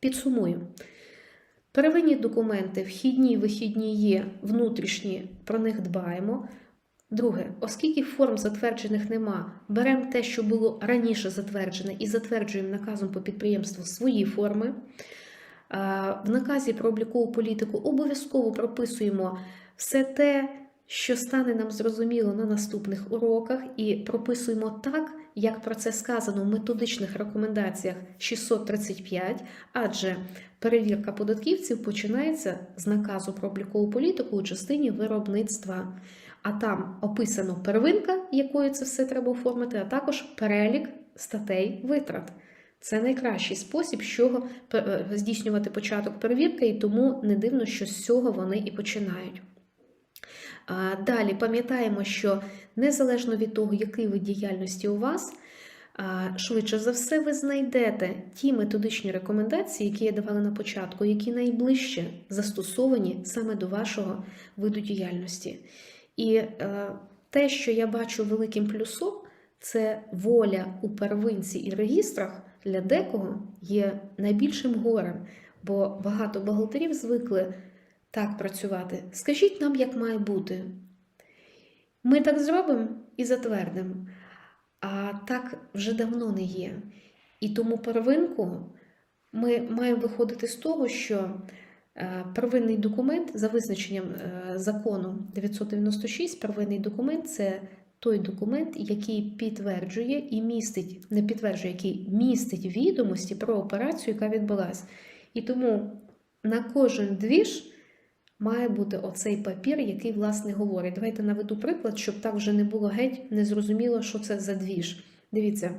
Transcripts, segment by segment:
Підсумую. Первинні документи, вхідні, вихідні є, внутрішні, про них дбаємо. Друге, оскільки форм затверджених нема, беремо те, що було раніше затверджене, і затверджуємо наказом по підприємству свої форми. В наказі про облікову політику обов'язково прописуємо все те, що стане нам зрозуміло на наступних уроках, і прописуємо так, як про це сказано в методичних рекомендаціях 635, адже перевірка податківців починається з наказу про облікову політику у частині виробництва. А там описано первинка, якою це все треба оформити, а також перелік статей витрат. Це найкращий спосіб, з чого е, здійснювати початок перевірки, і тому не дивно, що з цього вони і починають. Далі пам'ятаємо, що незалежно від того, який вид діяльності у вас, швидше за все, ви знайдете ті методичні рекомендації, які я давала на початку, які найближче застосовані саме до вашого виду діяльності. І е, те, що я бачу великим плюсом, це воля у первинці і регістрах для декого є найбільшим горем, бо багато бухгалтерів звикли так працювати. Скажіть нам, як має бути. Ми так зробимо і затвердимо. А так вже давно не є. І тому первинку ми маємо виходити з того, що е, первинний документ за визначенням е, закону 996, первинний документ це той документ, який підтверджує і містить, не підтверджує, який містить відомості про операцію, яка відбулася. І тому на кожен двіж має бути оцей папір, який, власне, говорить. Давайте наведу приклад, щоб так вже не було геть незрозуміло, що це за двіж. Дивіться.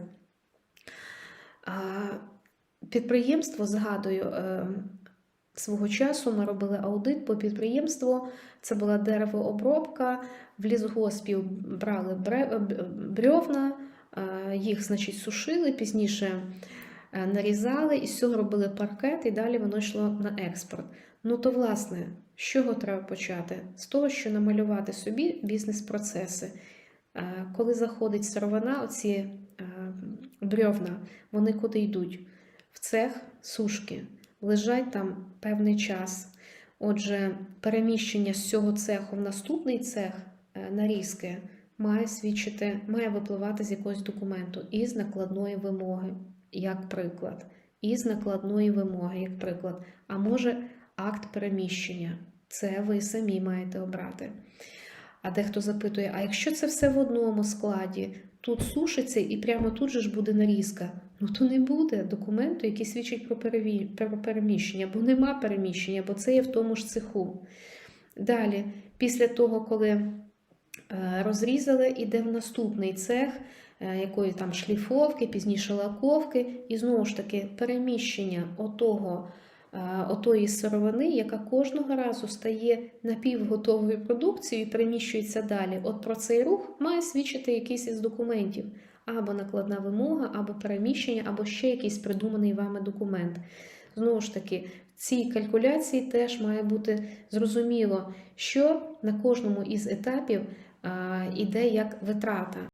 Підприємство, згадую, е, свого часу ми робили аудит по підприємству. Це була деревообробка, в лісгоспів брали брьовна, е, їх, значить, сушили, пізніше нарізали, і з цього робили паркет, і далі воно йшло на експорт. Ну, то, власне, з чого треба почати? З того, що намалювати собі бізнес-процеси. Е, коли заходить сировина, оці брьовна, вони куди йдуть? В цех сушки, лежать там певний час. Отже, переміщення з цього цеху в наступний цех нарізки має свідчити, має випливати з якогось документу із накладної вимоги, як приклад, із накладної вимоги, як приклад, а може акт переміщення. Це ви самі маєте обрати. А дехто запитує: а якщо це все в одному складі, тут сушиться і прямо тут же ж буде нарізка, ну то не буде документу, який свідчить про, переміщення, бо нема переміщення, бо це є в тому ж цеху. Далі, після того, коли е, розрізали, іде в наступний цех е, якої там шліфовки, пізніше лаковки, і знову ж таки переміщення отого отої сировини, яка кожного разу стає напівготовою продукцією і переміщується далі. От про цей рух має свідчити якийсь із документів. Або накладна вимога, або переміщення, або ще якийсь придуманий вами документ. Знову ж таки, в цій калькуляції теж має бути зрозуміло, що на кожному із етапів іде як витрата.